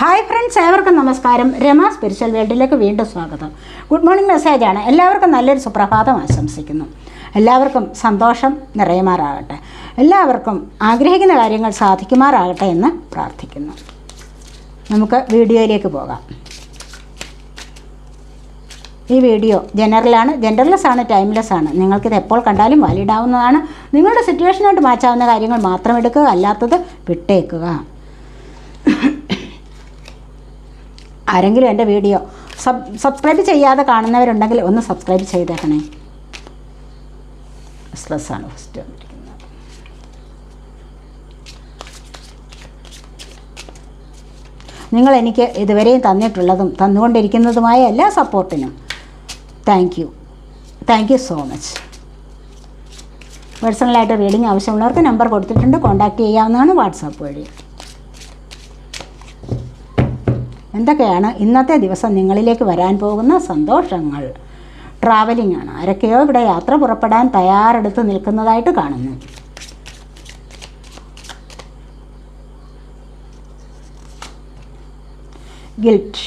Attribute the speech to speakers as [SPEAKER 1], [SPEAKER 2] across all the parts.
[SPEAKER 1] Hi friends ഏവർക്കും നമസ്കാരം. Rama spiritual വേൾഡിലേക്ക് വീണ്ടും സ്വാഗതം. ഗുഡ് മോർണിംഗ് മെസ്സേജാണ് എല്ലാവർക്കും നല്ലൊരു സുപ്രഭാതം ആശംസിക്കുന്നു. എല്ലാവർക്കും സന്തോഷം നിറയുമാറാകട്ടെ. എല്ലാവർക്കും ആഗ്രഹിക്കുന്ന കാര്യങ്ങൾ സാധിക്കുമാറാകട്ടെ എന്ന് പ്രാർത്ഥിക്കുന്നു. നമുക്ക് വീഡിയോയിലേക്ക് പോകാം. ഈ വീഡിയോ ജനറലാണ് ജെൻഡർലെസ് ആണ് ടൈംലെസ് ആണ്. നിങ്ങൾക്കിത് എപ്പോൾ കണ്ടാലും വാലിഡ് ആവുന്നതാണ്. നിങ്ങളുടെ സിറ്റുവേഷനായിട്ട് മാച്ചാവുന്ന കാര്യങ്ങൾ മാത്രം എടുക്കുക അല്ലാത്തത് വിട്ടേക്കുക. ആരെങ്കിലും എന്റെ വീഡിയോ സബ് സബ്സ്ക്രൈബ് ചെയ്യാതെ കാണുന്നവരുണ്ടെങ്കിൽ ഒന്ന് സബ്സ്ക്രൈബ് ചെയ്തേക്കണേ. സ്ട്രെസ് ആണ് ഫസ്റ്റ് വന്നിരിക്കുന്നത്. നിങ്ങൾ എനിക്ക് ഇതുവരെയും തന്നിട്ടുള്ളതും തന്നുകൊണ്ടിരിക്കുന്നതുമായ എല്ലാ സപ്പോർട്ടിനും thank you thank you so much പേഴ്സണലായിട്ട് റീഡിങ് ആവശ്യമുള്ളവർക്ക് നമ്പർ കൊടുത്തിട്ടുണ്ട്. കോൺടാക്റ്റ് ചെയ്യാവുന്നതാണ് വാട്സാപ്പ് വഴി. എന്തൊക്കെയാണ് ഇന്നത്തെ ദിവസം നിങ്ങളിലേക്ക് വരാൻ പോകുന്ന സന്തോഷങ്ങൾ? ട്രാവലിംഗ് ആണ്. ആരൊക്കെയോ ഇവിടെ യാത്ര പുറപ്പെടാൻ തയ്യാറെടുത്ത് നിൽക്കുന്നതായിട്ട് കാണുന്നു. Guilt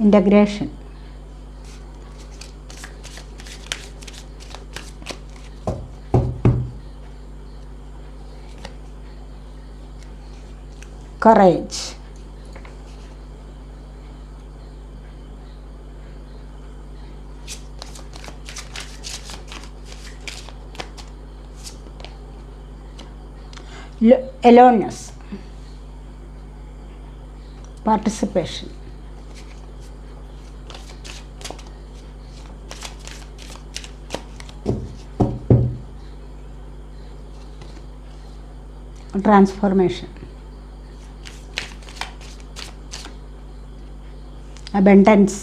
[SPEAKER 1] integration courage. L- aloneness. Participation. Abundance.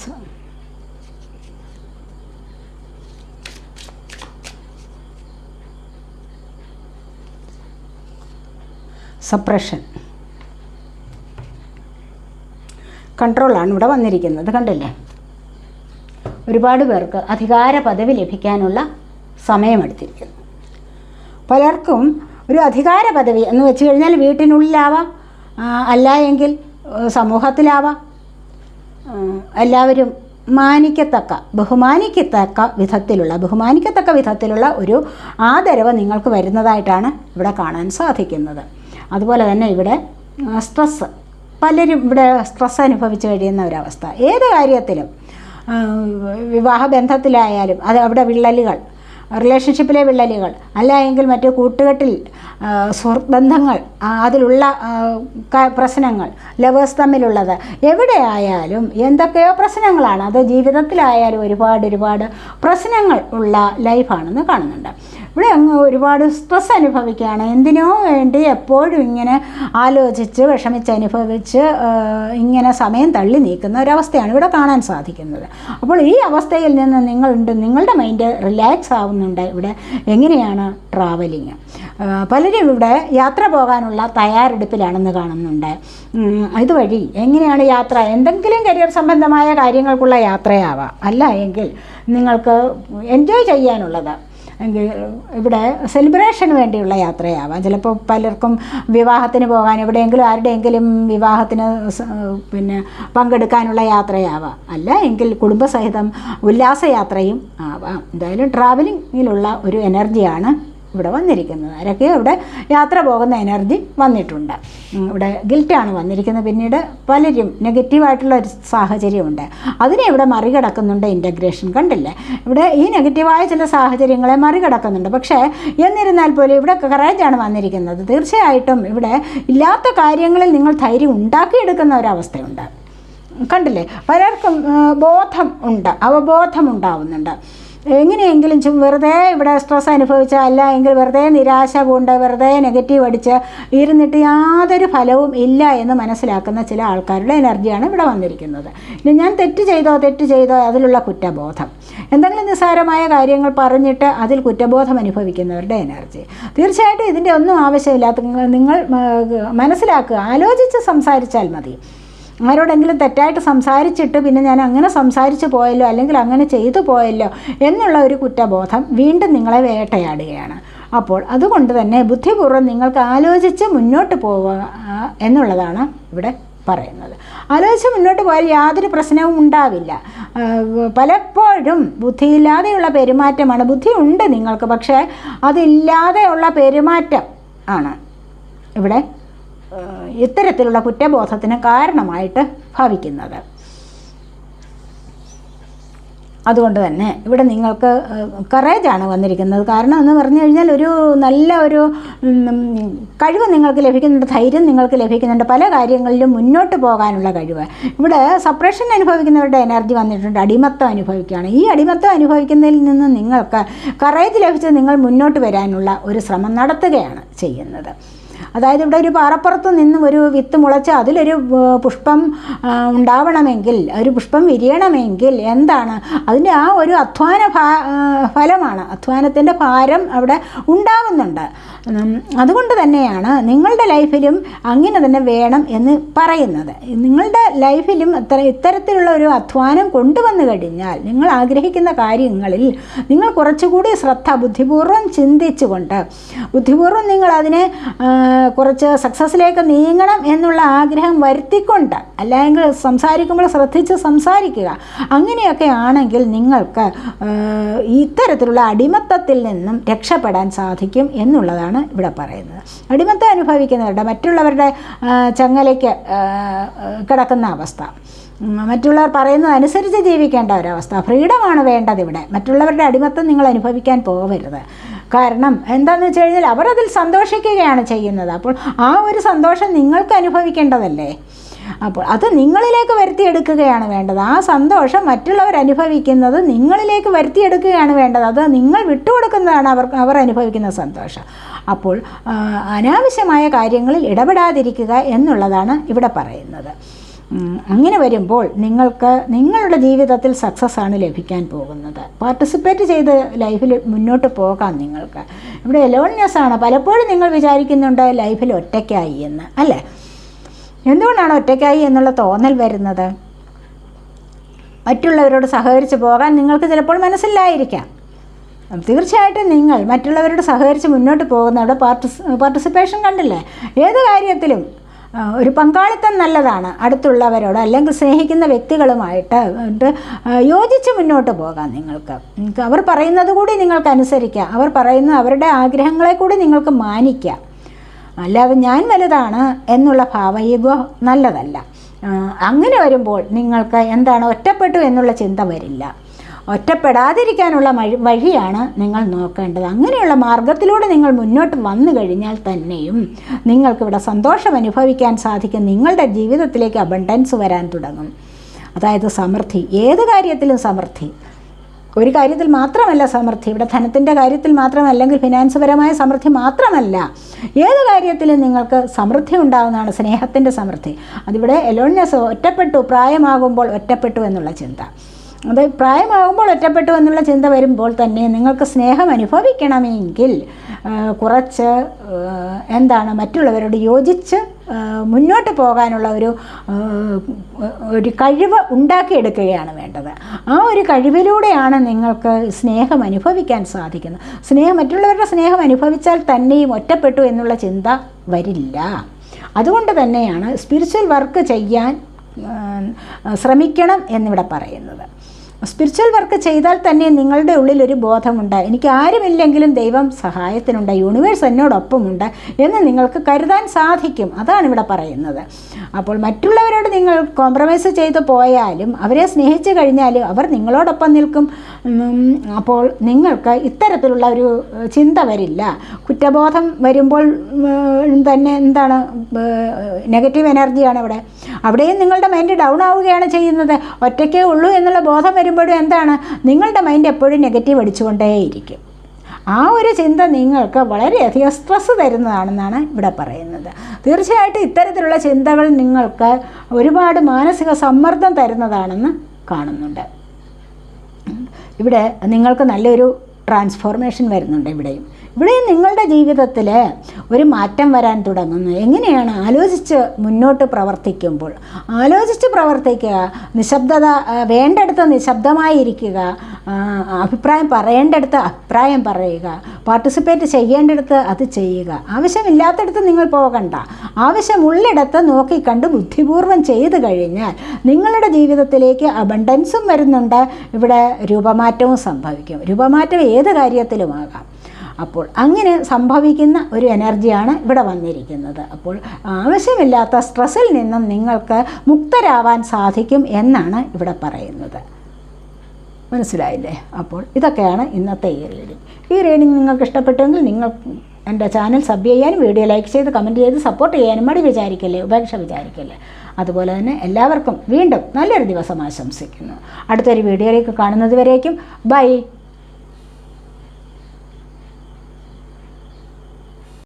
[SPEAKER 1] Suppression കൺട്രോളാണ് ഇവിടെ വന്നിരിക്കുന്നത് കണ്ടില്ലേ? ഒരുപാട് പേർക്ക് അധികാര പദവി ലഭിക്കാനുള്ള സമയമെടുത്തിരിക്കുന്നു പലർക്കും ഒരു അധികാര പദവി എന്ന് വെച്ച് കഴിഞ്ഞാൽ വീട്ടിനുള്ളിലാവാം അല്ല എങ്കിൽ സമൂഹത്തിലാവാം എല്ലാവരും മാനിക്കത്തക്ക ബഹുമാനിക്കത്തക്ക വിധത്തിലുള്ള ബഹുമാനിക്കത്തക്ക വിധത്തിലുള്ള ഒരു ആദരവ് നിങ്ങൾക്ക് വരുന്നതായിട്ടാണ് ഇവിടെ കാണാൻ സാധിക്കുന്നത്. അതുപോലെ തന്നെ ഇവിടെ സ്ട്രെസ്സ് പലരും ഇവിടെ സ്ട്രെസ് അനുഭവിച്ച് കഴിയുന്ന ഒരവസ്ഥ. ഏത് കാര്യത്തിലും വിവാഹ വിവാഹബന്ധത്തിലായാലും അത് അവിടെ വിള്ളലുകൾ റിലേഷൻഷിപ്പിലെ വിള്ളലുകൾ അല്ല എങ്കിൽ മറ്റ് കൂട്ടുകെട്ടിൽ ബന്ധങ്ങൾ അതിലുള്ള പ്രശ്നങ്ങൾ ലവേഴ്സ് തമ്മിലുള്ളത്. എവിടെ ആയാലും എന്തൊക്കെയോ പ്രശ്നങ്ങളാണ്. അത് ജീവിതത്തിലായാലും ഒരുപാട് ഒരുപാട് പ്രശ്നങ്ങൾ ഉള്ള ലൈഫാണെന്ന് കാണുന്നുണ്ട്. ഇവിടെ അങ്ങ് ഒരുപാട് സ്ട്രെസ് അനുഭവിക്കുകയാണ്. എന്തിനോ വേണ്ടി എപ്പോഴും ഇങ്ങനെ ആലോചിച്ച് വിഷമിച്ച് അനുഭവിച്ച് ഇങ്ങനെ സമയം തള്ളി നീക്കുന്ന ഒരവസ്ഥയാണ് ഇവിടെ കാണാൻ സാധിക്കുന്നത്. അപ്പോൾ ഈ അവസ്ഥയിൽ നിന്ന് നിങ്ങളുണ്ട് നിങ്ങളുടെ മൈൻഡ് റിലാക്സ് ആവുന്നുണ്ട് ഇവിടെ. എങ്ങനെയാണ് ട്രാവലിങ് പലരും ഇവിടെ യാത്ര പോകാനുള്ള തയ്യാറെടുപ്പിലാണെന്ന് കാണുന്നുണ്ട്. ഇതുവഴി എങ്ങനെയാണ് യാത്ര? എന്തെങ്കിലും കരിയർ സംബന്ധമായ കാര്യങ്ങൾക്കുള്ള യാത്രയാവാം. അല്ല എങ്കിൽ നിങ്ങൾക്ക് എൻജോയ് ചെയ്യാനുള്ളത് ഇവിടെ സെലിബ്രേഷന് വേണ്ടിയുള്ള യാത്രയാവാം. ചിലപ്പോൾ പലർക്കും വിവാഹത്തിന് പോകാൻ എവിടെയെങ്കിലും ആരുടെയെങ്കിലും വിവാഹത്തിന് പിന്നെ പങ്കെടുക്കാനുള്ള യാത്രയാവാം. അല്ല എങ്കിൽ കുടുംബസഹിതം ഉല്ലാസയാത്രയും ആവാം. എന്തായാലും ട്രാവലിങ്ങിലുള്ള ഒരു എനർജിയാണ് ഇവിടെ വന്നിരിക്കുന്നത്. ആരൊക്കെ ഇവിടെ യാത്ര പോകുന്ന എനർജി വന്നിട്ടുണ്ട്. ഇവിടെ ഗിൽറ്റാണ് വന്നിരിക്കുന്നത്. പിന്നീട് പലരും നെഗറ്റീവായിട്ടുള്ള ഒരു സാഹചര്യമുണ്ട്. അതിനെ ഇവിടെ മറികടക്കുന്നുണ്ട് ഇന്റഗ്രേഷൻ കണ്ടില്ലേ? ഇവിടെ ഈ നെഗറ്റീവായ ചില സാഹചര്യങ്ങളെ മറികടക്കുന്നുണ്ട്. പക്ഷേ എന്നിരുന്നാൽ പോലും ഇവിടെ കറേജാണ് വന്നിരിക്കുന്നത്. തീർച്ചയായിട്ടും ഇവിടെ ഇല്ലാത്ത കാര്യങ്ങളിൽ നിങ്ങൾ ധൈര്യം ഉണ്ടാക്കിയെടുക്കുന്ന ഒരവസ്ഥയുണ്ട് കണ്ടില്ലേ? പലർക്കും ബോധം ഉണ്ട് അവബോധം ഉണ്ടാവുന്നുണ്ട്. എങ്ങനെയെങ്കിലും വെറുതെ ഇവിടെ സ്ട്രെസ് അനുഭവിച്ച അല്ല എങ്കിൽ വെറുതെ നിരാശ കൊണ്ട് വെറുതെ നെഗറ്റീവ് അടിച്ച് ഇരുന്നിട്ട് യാതൊരു ഫലവും ഇല്ല എന്ന് മനസ്സിലാക്കുന്ന ചില ആൾക്കാരുടെ എനർജിയാണ് ഇവിടെ വന്നിരിക്കുന്നത്. ഇനി ഞാൻ തെറ്റ് ചെയ്തോ തെറ്റ് ചെയ്തോ അതിലുള്ള കുറ്റബോധം. എന്തെങ്കിലും നിസ്സാരമായ കാര്യങ്ങൾ പറഞ്ഞിട്ട് അതിൽ കുറ്റബോധം അനുഭവിക്കുന്നവരുടെ എനർജി. തീർച്ചയായിട്ടും ഇതിന്റെ ഒന്നും ആവശ്യമില്ലാത്ത നിങ്ങൾ മനസ്സിലാക്കുക ആലോചിച്ച് സംസാരിച്ചാൽ മതി. ആരോടെങ്കിലും തെറ്റായിട്ട് സംസാരിച്ചിട്ട് പിന്നെ ഞാൻ അങ്ങനെ സംസാരിച്ചു പോയല്ലോ അല്ലെങ്കിൽ അങ്ങനെ ചെയ്തു പോയല്ലോ എന്നുള്ള ഒരു കുറ്റബോധം വീണ്ടും നിങ്ങളെ വേട്ടയാടുകയാണ്. അപ്പോൾ അതുകൊണ്ട് തന്നെ ബുദ്ധിപൂർവം നിങ്ങൾക്ക് ആലോചിച്ച് മുന്നോട്ട് പോവുക എന്നുള്ളതാണ് ഇവിടെ പറയുന്നത്. ആലോചിച്ച് മുന്നോട്ട് പോയാൽ യാതൊരു പ്രശ്നവും ഉണ്ടാവില്ല. പലപ്പോഴും ബുദ്ധിയില്ലാതെയുള്ള പെരുമാറ്റമാണ്. ബുദ്ധി ഉണ്ട് നിങ്ങൾക്ക് പക്ഷേ അതില്ലാതെയുള്ള പെരുമാറ്റം ആണ് ഇവിടെ ഇത്തരത്തിലുള്ള കുറ്റബോധത്തിന് കാരണമായിട്ട് ഭാവിക്കുന്നത്. അതുകൊണ്ട് തന്നെ ഇവിടെ നിങ്ങൾക്ക് കറേജാണ് വന്നിരിക്കുന്നത്. കാരണം എന്ന് പറഞ്ഞു കഴിഞ്ഞാൽ ഒരു നല്ല ഒരു കഴിവ് നിങ്ങൾക്ക് ലഭിക്കുന്നുണ്ട് ധൈര്യം നിങ്ങൾക്ക് ലഭിക്കുന്നുണ്ട് പല കാര്യങ്ങളിലും മുന്നോട്ട് പോകാനുള്ള കഴിവ്. ഇവിടെ സപ്രഷൻ അനുഭവിക്കുന്നവരുടെ എനർജി വന്നിട്ടുണ്ട് അടിമത്തം അനുഭവിക്കുകയാണ്. ഈ അടിമത്തം അനുഭവിക്കുന്നതിൽ നിന്ന് നിങ്ങൾക്ക് കറേജ് ലഭിച്ച് നിങ്ങൾ മുന്നോട്ട് വരാനുള്ള ഒരു ശ്രമം നടത്തുകയാണ് ചെയ്യുന്നത്. അതായത് ഇവിടെ ഒരു പാറപ്പുറത്ത് നിന്നും ഒരു വിത്ത് മുളച്ച് അതിലൊരു പുഷ്പം ഉണ്ടാവണമെങ്കിൽ ഒരു പുഷ്പം വിരിയണമെങ്കിൽ എന്താണ്? അതിന്റെ ആ ഒരു അധ്വാന ഫലമാണ്. അധ്വാനത്തിന്റെ ഭാരം അവിടെ ഉണ്ടാകുന്നുണ്ട് ഉം, അതുകൊണ്ട് തന്നെയാണ് നിങ്ങളുടെ ലൈഫിലും അങ്ങനെ തന്നെ വേണം എന്ന് പറയുന്നത്. നിങ്ങളുടെ ലൈഫിലും ഇത്ര ഇത്തരത്തിലുള്ള ഒരു അധ്വാനം കൊണ്ടുവന്നു കഴിഞ്ഞാൽ നിങ്ങൾ ആഗ്രഹിക്കുന്ന കാര്യങ്ങളിൽ നിങ്ങൾ കുറച്ചുകൂടി ശ്രദ്ധ ബുദ്ധിപൂർവം ചിന്തിച്ചുകൊണ്ട് ബുദ്ധിപൂർവം നിങ്ങൾ അതിനെ കുറച്ച് സക്സസ്സിലേക്ക് നീങ്ങണം എന്നുള്ള ആഗ്രഹം വരുത്തിക്കൊണ്ട് അല്ലെങ്കിൽ സംസാരിക്കുമ്പോൾ ശ്രദ്ധിച്ച് സംസാരിക്കുക. അങ്ങനെയൊക്കെ ആണെങ്കിൽ നിങ്ങൾക്ക് ഇത്തരത്തിലുള്ള അടിമത്തത്തിൽ നിന്നും രക്ഷപ്പെടാൻ സാധിക്കും എന്നുള്ളതാണ് ഇവിടെ പറയുന്നത്. അടിമത്തം അനുഭവിക്കുന്നവരുടെ മറ്റുള്ളവരുടെ ചങ്ങലയ്ക്ക് കിടക്കുന്ന അവസ്ഥ. മറ്റുള്ളവർ പറയുന്നത് അനുസരിച്ച് ജീവിക്കേണ്ട ഒരവസ്ഥ. ഫ്രീഡമാണ് വേണ്ടത് ഇവിടെ. മറ്റുള്ളവരുടെ അടിമത്തം നിങ്ങൾ അനുഭവിക്കാൻ പോകരുത്. കാരണം എന്താണെന്ന് വെച്ച് കഴിഞ്ഞാൽ അവർ അതിൽ സന്തോഷിക്കുകയാണ് ചെയ്യുന്നത്. അപ്പോൾ ആ ഒരു സന്തോഷം നിങ്ങൾക്ക് അനുഭവിക്കേണ്ടതല്ലേ? അപ്പോൾ അത് നിങ്ങളിലേക്ക് വരുത്തിയെടുക്കുകയാണ് വേണ്ടത്. ആ സന്തോഷം മറ്റുള്ളവർ അനുഭവിക്കുന്നത് നിങ്ങളിലേക്ക് വരുത്തിയെടുക്കുകയാണ് വേണ്ടത്. അത് നിങ്ങൾ വിട്ടുകൊടുക്കുന്നതാണ് അവർ അവർ അനുഭവിക്കുന്ന സന്തോഷം. അപ്പോൾ അനാവശ്യമായ കാര്യങ്ങളിൽ ഇടപെടാതിരിക്കുക എന്നുള്ളതാണ് ഇവിടെ പറയുന്നത്. അങ്ങനെ വരുമ്പോൾ നിങ്ങൾക്ക് നിങ്ങളുടെ ജീവിതത്തിൽ സക്സസ് ആണ് ലഭിക്കാൻ പോകുന്നത്. പാർട്ടിസിപ്പേറ്റ് ചെയ്ത് ലൈഫിൽ മുന്നോട്ട് പോകാം നിങ്ങൾക്ക്. ഇവിടെ എലോൺനെസ് ആണ്. പലപ്പോഴും നിങ്ങൾ വിചാരിക്കുന്നുണ്ട് ലൈഫിൽ ഒറ്റയ്ക്കായി എന്ന് അല്ലേ? എന്തുകൊണ്ടാണ് ഒറ്റയ്ക്കായി എന്നുള്ള തോന്നൽ വരുന്നത്? മറ്റുള്ളവരോട് സഹകരിച്ച് പോകാൻ നിങ്ങൾക്ക് ചിലപ്പോൾ മനസ്സിലായിരിക്കാം. തീർച്ചയായിട്ടും നിങ്ങൾ മറ്റുള്ളവരോട് സഹകരിച്ച് മുന്നോട്ട് പോകുന്ന അവിടെ പാർട്ടിസ് പാർട്ടിസിപ്പേഷൻ കണ്ടില്ലേ? ഏത് കാര്യത്തിലും ഒരു പങ്കാളിത്തം നല്ലതാണ് അടുത്തുള്ളവരോട് അല്ലെങ്കിൽ സ്നേഹിക്കുന്ന വ്യക്തികളുമായിട്ട് യോജിച്ച് മുന്നോട്ട് പോകാം നിങ്ങൾക്ക്. അവർ പറയുന്നത് കൂടി നിങ്ങൾക്ക് അനുസരിക്കാം. അവർ പറയുന്ന അവരുടെ ആഗ്രഹങ്ങളെ കൂടി നിങ്ങൾക്ക് മാനിക്കാം. അല്ലാതെ ഞാൻ വലുതാണ് എന്നുള്ള ഭാവയുഗോ നല്ലതല്ല. അങ്ങനെ വരുമ്പോൾ നിങ്ങൾക്ക് എന്താണ് ഒറ്റപ്പെട്ടു എന്നുള്ള ചിന്ത വരില്ല. ഒറ്റപ്പെടാതിരിക്കാനുള്ള വഴിയാണ് നിങ്ങൾ നോക്കേണ്ടത്. അങ്ങനെയുള്ള മാർഗത്തിലൂടെ നിങ്ങൾ മുന്നോട്ട് വന്നു കഴിഞ്ഞാൽ തന്നെയും നിങ്ങൾക്കിവിടെ സന്തോഷം അനുഭവിക്കാൻ സാധിക്കും. നിങ്ങളുടെ ജീവിതത്തിലേക്ക് അബണ്ടൻസ് വരാൻ തുടങ്ങും. അതായത് സമൃദ്ധി. ഏത് കാര്യത്തിലും സമൃദ്ധി. ഒരു കാര്യത്തിൽ മാത്രമല്ല സമൃദ്ധി. ഇവിടെ ധനത്തിന്റെ കാര്യത്തിൽ മാത്രം അല്ലെങ്കിൽ ഫിനാൻസ് പരമായ സമൃദ്ധി മാത്രമല്ല. ഏത് കാര്യത്തിലും നിങ്ങൾക്ക് സമൃദ്ധി ഉണ്ടാകുന്നതാണ് സ്നേഹത്തിന്റെ സമൃദ്ധി. അതിവിടെ എലോൺനെസ് ഒറ്റപ്പെട്ടു പ്രായമാകുമ്പോൾ ഒറ്റപ്പെട്ടു എന്നുള്ള ചിന്ത. അത് പ്രായമാകുമ്പോൾ ഒറ്റപ്പെട്ടു എന്നുള്ള ചിന്ത വരുമ്പോൾ തന്നെ നിങ്ങൾക്ക് സ്നേഹം അനുഭവിക്കണമെങ്കിൽ കുറച്ച് എന്താണ് മറ്റുള്ളവരോട് യോജിച്ച് മുന്നോട്ട് പോകാനുള്ള ഒരു ഒരു കഴിവ് ഉണ്ടാക്കിയെടുക്കുകയാണ് വേണ്ടത്. ആ ഒരു കഴിവിലൂടെയാണ് നിങ്ങൾക്ക് സ്നേഹം അനുഭവിക്കാൻ സാധിക്കുന്നത്. സ്നേഹം മറ്റുള്ളവരുടെ സ്നേഹം അനുഭവിച്ചാൽ തന്നെയും ഒറ്റപ്പെട്ടു എന്നുള്ള ചിന്ത വരില്ല. അതുകൊണ്ട് തന്നെയാണ് സ്പിരിച്വൽ വർക്ക് ചെയ്യാൻ ശ്രമിക്കണം എന്നിവിടെ പറയുന്നത്. സ്പിരിച്വൽ വർക്ക് ചെയ്താൽ തന്നെ നിങ്ങളുടെ ഉള്ളിൽ ഒരു ബോധമുണ്ട്. എനിക്ക് ആരുമില്ലെങ്കിലും ദൈവം സഹായത്തിനുണ്ട് യൂണിവേഴ്സ് എന്നോടൊപ്പമുണ്ട് എന്ന് നിങ്ങൾക്ക് കരുതാൻ സാധിക്കും. അതാണ് ഇവിടെ പറയുന്നത്. അപ്പോൾ മറ്റുള്ളവരോട് നിങ്ങൾ കോംപ്രമൈസ് ചെയ്ത് പോയാലും അവരെ സ്നേഹിച്ചു കഴിഞ്ഞാലും അവർ നിങ്ങളോടൊപ്പം നിൽക്കും. അപ്പോൾ നിങ്ങൾക്ക് ഇത്തരത്തിലുള്ള ഒരു ചിന്ത വരില്ല. കുറ്റബോധം വരുമ്പോൾ തന്നെ എന്താണ് നെഗറ്റീവ് എനർജിയാണ് ഇവിടെ. അവിടെയും നിങ്ങളുടെ മൈൻഡ് ഡൗൺ ആവുകയാണ് ചെയ്യുന്നത്. ഒറ്റയ്ക്കേ ഉള്ളൂ എന്നുള്ള ബോധം വരുമ്പോഴും എന്താണ്? നിങ്ങളുടെ മൈൻഡ് എപ്പോഴും നെഗറ്റീവ് അടിച്ചുകൊണ്ടേയിരിക്കും. ആ ഒരു ചിന്ത നിങ്ങൾക്ക് വളരെയധികം സ്ട്രെസ് തരുന്നതാണെന്നാണ് ഇവിടെ പറയുന്നത്. തീർച്ചയായിട്ടും ഇത്തരത്തിലുള്ള ചിന്തകൾ നിങ്ങൾക്ക് ഒരുപാട് മാനസിക സമ്മർദ്ദം തരുന്നതാണെന്ന് കാണുന്നുണ്ട്. ഇവിടെ നിങ്ങൾക്ക് നല്ലൊരു ട്രാൻസ്ഫോർമേഷൻ വരുന്നുണ്ട് ഇവിടെയും. ഇവിടെ നിങ്ങളുടെ ജീവിതത്തിൽ ഒരു മാറ്റം വരാൻ തുടങ്ങുന്നു. എങ്ങനെയാണ് ആലോചിച്ച് മുന്നോട്ട് പ്രവർത്തിക്കുമ്പോൾ? ആലോചിച്ച് പ്രവർത്തിക്കുക നിശബ്ദത വേണ്ടടുത്ത് നിശബ്ദമായിരിക്കുക അഭിപ്രായം പറയേണ്ടടുത്ത് അഭിപ്രായം പറയുക പാർട്ടിസിപ്പേറ്റ് ചെയ്യേണ്ടടുത്ത് അത് ചെയ്യുക. ആവശ്യമില്ലാത്തടത്ത് നിങ്ങൾ പോകണ്ട. ആവശ്യമുള്ളിടത്ത് നോക്കിക്കണ്ട് ബുദ്ധിപൂർവം ചെയ്തു കഴിഞ്ഞാൽ നിങ്ങളുടെ ജീവിതത്തിലേക്ക് അബണ്ടൻസും വരുന്നുണ്ട്. ഇവിടെ രൂപമാറ്റവും സംഭവിക്കും. രൂപമാറ്റം ഏത് കാര്യത്തിലുമാകാം? അപ്പോൾ അങ്ങനെ സംഭവിക്കുന്ന ഒരു എനർജിയാണ് ഇവിടെ വന്നിരിക്കുന്നത്. അപ്പോൾ ആവശ്യമില്ലാത്ത സ്ട്രെസ്സിൽ നിന്നും നിങ്ങൾക്ക് മുക്തരാവാൻ സാധിക്കും എന്നാണ് ഇവിടെ പറയുന്നത്. മനസ്സിലായില്ലേ? അപ്പോൾ ഇതൊക്കെയാണ് ഇന്നത്തെ ഈ റീഡിങ് ഈ റീഡിങ് നിങ്ങൾക്ക് ഇഷ്ടപ്പെട്ടെങ്കിൽ നിങ്ങൾ എന്റെ ചാനൽ സബ് ചെയ്യാനും വീഡിയോ ലൈക്ക് ചെയ്ത് കമന്റ് ചെയ്ത് സപ്പോർട്ട് ചെയ്യാനും മടി വിചാരിക്കല്ലേ? ഉപേക്ഷ വിചാരിക്കല്ലേ? അതുപോലെ തന്നെ എല്ലാവർക്കും വീണ്ടും നല്ലൊരു ദിവസം ആശംസിക്കുന്നു. അടുത്തൊരു വീഡിയോയിലേക്ക് കാണുന്നത് വരേക്കും. ബൈ